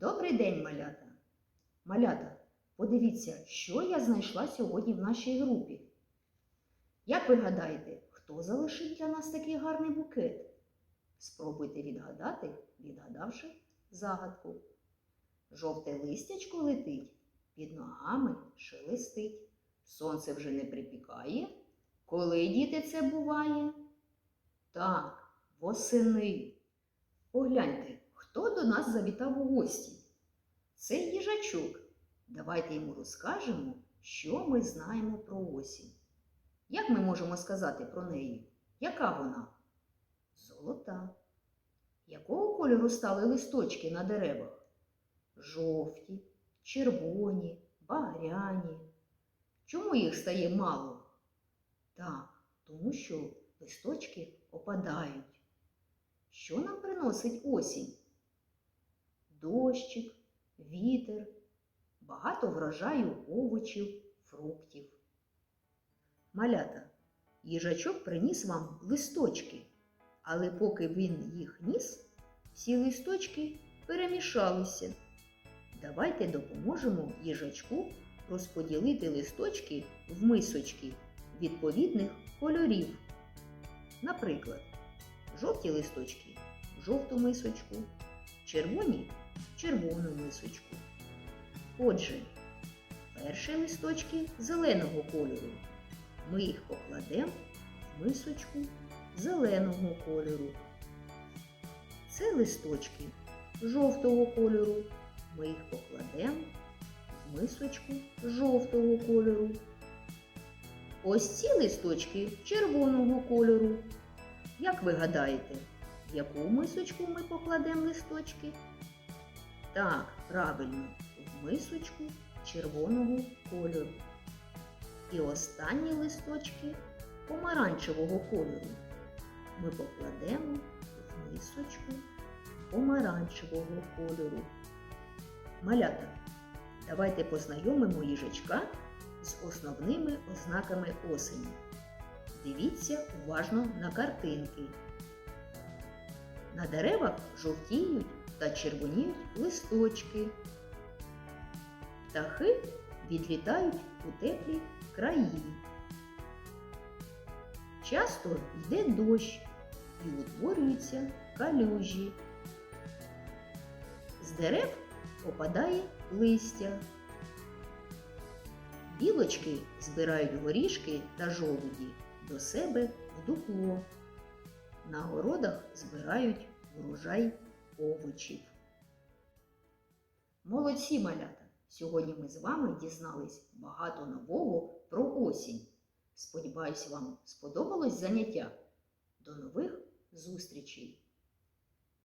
Добрий день, малята. Малята, подивіться, що я знайшла сьогодні в нашій групі. Як ви гадаєте, хто залишив для нас такий гарний букет? Спробуйте відгадати, відгадавши загадку. Жовте листячко летить, під ногами шелестить. Сонце вже не припікає. Коли діти це буває? Так, восени. Погляньте, хто до нас завітав у гості? Це їжачок. Давайте йому розкажемо, що ми знаємо про осінь. Як ми можемо сказати про неї? Яка вона? Золота. Якого кольору стали листочки на деревах? Жовті, червоні, багряні. Чому їх стає мало? Так, тому що листочки опадають. Що нам приносить осінь? Дощик, вітер, багато врожаю овочів, фруктів. Малята, їжачок приніс вам листочки, але поки він їх ніс, всі листочки перемішалися. Давайте допоможемо їжачку розподілити листочки в мисочки відповідних кольорів. Наприклад, жовті листочки жовту мисочку, червоні червону мисочку. Отже, перші листочки зеленого кольору. Ми їх покладемо в мисочку зеленого кольору. Це листочки жовтого кольору. Ми їх покладемо в мисочку жовтого кольору. Ось ці листочки червоного кольору. Як ви гадаєте, в яку мисочку ми покладемо листочки? Так, правильно, в мисочку червоного кольору. І останні листочки помаранчевого кольору ми покладемо в мисочку помаранчевого кольору. Малята, давайте познайомимо їжачка з основними ознаками осені. Дивіться уважно на картинки. На деревах жовтіють та червоніють листочки. Птахи відлітають у теплі краї. Часто йде дощ і утворюються калюжі. З дерев опадає листя. Білочки збирають горішки та жолуді до себе в дупло. На городах збирають врожай овочів. Молодці малята! Сьогодні ми з вами дізнались багато нового про осінь. Сподіваюсь, вам сподобалось заняття. До нових зустрічей!